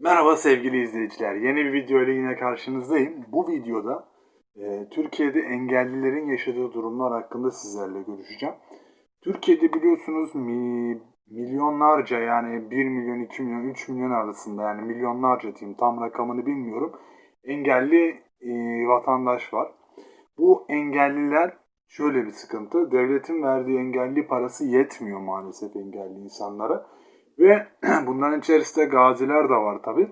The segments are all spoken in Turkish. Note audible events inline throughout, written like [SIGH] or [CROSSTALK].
Merhaba sevgili izleyiciler. Yeni bir video ile yine karşınızdayım. Bu videoda e, Türkiye'de engellilerin yaşadığı durumlar hakkında sizlerle görüşeceğim. Türkiye'de biliyorsunuz mi, milyonlarca yani 1 milyon, 2 milyon, 3 milyon arasında yani milyonlarca diyeyim tam rakamını bilmiyorum. Engelli e, vatandaş var. Bu engelliler şöyle bir sıkıntı. Devletin verdiği engelli parası yetmiyor maalesef engelli insanlara. Ve [CLEARS THROAT] bunların içerisinde gaziler de var tabi.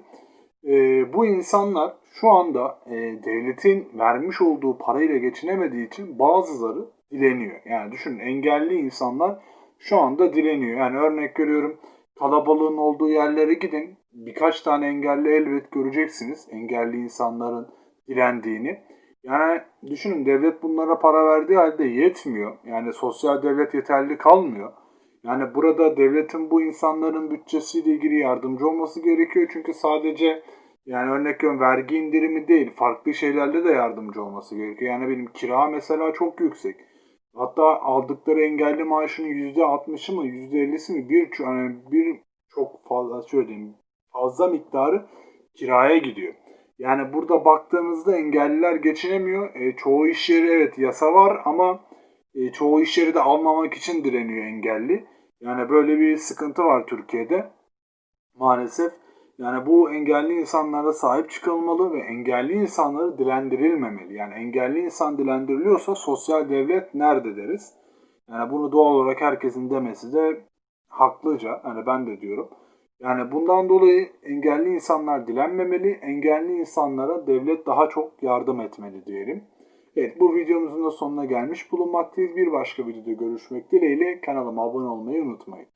bu insanlar şu anda e, devletin vermiş olduğu parayla geçinemediği için bazıları dileniyor. Yani düşünün engelli insanlar şu anda dileniyor. Yani örnek veriyorum kalabalığın olduğu yerlere gidin. Birkaç tane engelli elbet göreceksiniz. Engelli insanların dilendiğini. Yani düşünün devlet bunlara para verdiği halde yetmiyor. Yani sosyal devlet yeterli kalmıyor. Yani burada devletin bu insanların bütçesiyle ilgili yardımcı olması gerekiyor. Çünkü sadece yani örnek veriyorum vergi indirimi değil farklı şeylerle de yardımcı olması gerekiyor. Yani benim kira mesela çok yüksek. Hatta aldıkları engelli maaşının %60'ı mı %50'si mi bir, yani bir çok fazla şöyle diyeyim fazla miktarı kiraya gidiyor. Yani burada baktığımızda engelliler geçinemiyor. E, çoğu iş yeri evet yasa var ama e, çoğu iş yeri de almamak için direniyor engelli. Yani böyle bir sıkıntı var Türkiye'de maalesef. Yani bu engelli insanlara sahip çıkılmalı ve engelli insanları dilendirilmemeli. Yani engelli insan dilendiriliyorsa sosyal devlet nerede deriz. Yani bunu doğal olarak herkesin demesi de haklıca. Yani ben de diyorum. Yani bundan dolayı engelli insanlar dilenmemeli, engelli insanlara devlet daha çok yardım etmeli diyelim. Evet bu videomuzun da sonuna gelmiş bulunmaktayız. Bir başka videoda görüşmek dileğiyle kanalıma abone olmayı unutmayın.